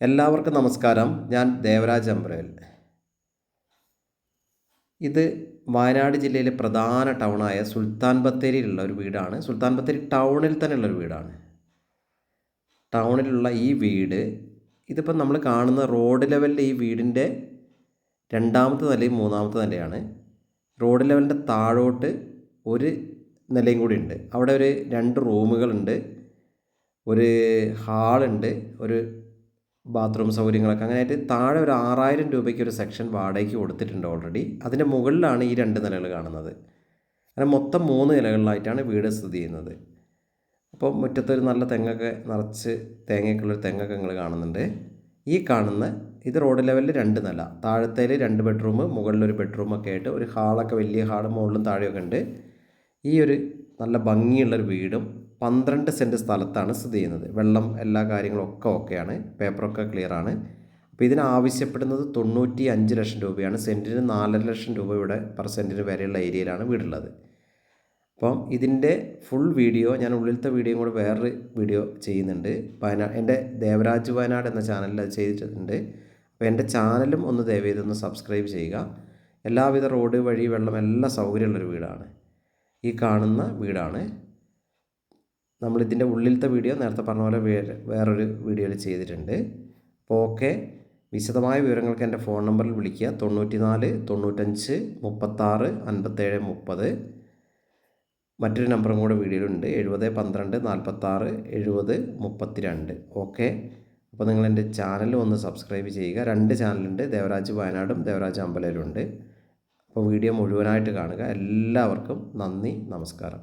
എല്ലാവർക്കും നമസ്കാരം. ഞാൻ ദേവരാജ് അമ്പ്രേൽ ഇത് വയനാട് ജില്ലയിലെ പ്രധാന ടൗണായ സുൽത്താൻ ബത്തേരിയിലുള്ള ഒരു വീടാണ്. സുൽത്താൻ ബത്തേരി ടൗണിൽ തന്നെയുള്ള ഒരു വീടാണ്. ടൗണിലുള്ള ഈ വീട് ഇതിപ്പോൾ നമ്മൾ കാണുന്ന റോഡ് ലെവലിൽ ഈ വീടിന്റെ രണ്ടാമത്തെ നിലയും മൂന്നാമത്തെ നിലയാണ്. റോഡ് ലെവലിന്റെ താഴോട്ട് ഒരു നിലയും കൂടി ഉണ്ട്. അവിടെ ഒരു രണ്ട് റൂമുകളുണ്ട്. ഒരു ഹാളുണ്ട്. ഒരു ബാത്റൂം സൗകര്യങ്ങളൊക്കെ. അങ്ങനെയായിട്ട് താഴെ ഒരു ആറായിരം രൂപയ്ക്ക് ഒരു സെക്ഷൻ വാടകയ്ക്ക് കൊടുത്തിട്ടുണ്ട് ഓൾറെഡി അതിന്റെ മുകളിലാണ് ഈ രണ്ട് നിലകൾ കാണുന്നത്. അങ്ങനെ മൊത്തം മൂന്ന് നിലകളിലായിട്ടാണ് വീട് സ്ഥിതി ചെയ്യുന്നത്. അപ്പോൾ മുറ്റത്തൊരു നല്ല തെങ്ങൊക്കെ നിറച്ച് തേങ്ങയൊക്കെയുള്ളൊരു തെങ്ങൊക്കെ നിങ്ങൾ കാണുന്നുണ്ട്. ഈ കാണുന്ന ഇത് റോഡ് ലെവലിൽ രണ്ട് നില. താഴത്തേൽ രണ്ട് ബെഡ്റൂം മുകളിലൊരു ബെഡ്റൂമൊക്കെ ആയിട്ട് ഒരു ഹാളൊക്കെ വലിയ ഹാൾ മുകളിലും താഴെയൊക്കെ ഉണ്ട്. ഈ ഒരു നല്ല ഭംഗിയുള്ളൊരു വീടും പന്ത്രണ്ട് സെന്റ് സ്ഥലത്താണ് സ്ഥിതി ചെയ്യുന്നത്. വെള്ളം എല്ലാ കാര്യങ്ങളും ഒക്കെ ഓക്കെയാണ്. പേപ്പറൊക്കെ ക്ലിയർ ആണ് അപ്പോൾ ഇതിന് ആവശ്യപ്പെടുന്നത് തൊണ്ണൂറ്റി അഞ്ച് ലക്ഷം രൂപയാണ്. സെന്റിന് നാലര ലക്ഷം രൂപ ഇവിടെ പെർ സെന്റിന് വരെയുള്ള ഏരിയയിലാണ് വീടുള്ളത്. അപ്പം ഇതിന്റെ ഫുൾ വീഡിയോ ഞാൻ ഉള്ളിലത്തെ വീഡിയോ കൂടെ വേറൊരു വീഡിയോ ചെയ്യുന്നുണ്ട്. വയനാട് എന്റെ ദേവരാജ് വയനാട് എന്ന ചാനലിൽ അത് ചെയ്തിട്ടുണ്ട്. അപ്പോൾ എന്റെ ചാനലും ഒന്ന് ദയവേതൊന്ന് സബ്സ്ക്രൈബ് ചെയ്യുക. എല്ലാവിധ റോഡ് വഴി വെള്ളം എല്ലാ സൗകര്യമുള്ളൊരു വീടാണ്. ഈ കാണുന്ന വീടാണ്. നമ്മളിതിന്റെ ഉള്ളിലത്തെ വീഡിയോ നേരത്തെ പറഞ്ഞ പോലെ വേറെ വേറൊരു വീഡിയോയിൽ ചെയ്തിട്ടുണ്ട്. അപ്പോൾ ഓക്കെ വിശദമായ വിവരങ്ങൾക്ക് എന്റെ ഫോൺ നമ്പറിൽ വിളിക്കുക. തൊണ്ണൂറ്റി നാല് തൊണ്ണൂറ്റഞ്ച് മുപ്പത്താറ് അൻപത്തേഴ് മുപ്പത്. മറ്റൊരു നമ്പറും കൂടെ വീഡിയോയിലുണ്ട്. എഴുപത് പന്ത്രണ്ട് നാൽപ്പത്താറ് എഴുപത് മുപ്പത്തി രണ്ട് ഓക്കെ അപ്പോൾ നിങ്ങൾ എന്റെ ചാനൽ ഒന്ന് സബ്സ്ക്രൈബ് ചെയ്യുക. രണ്ട് ചാനലുണ്ട്. ദേവരാജ് വയനാടും ദേവരാജ് അമ്പലയിലും ഉണ്ട്. അപ്പോൾ വീഡിയോ മുഴുവനായിട്ട് കാണുക. എല്ലാവർക്കും നന്ദി നമസ്കാരം.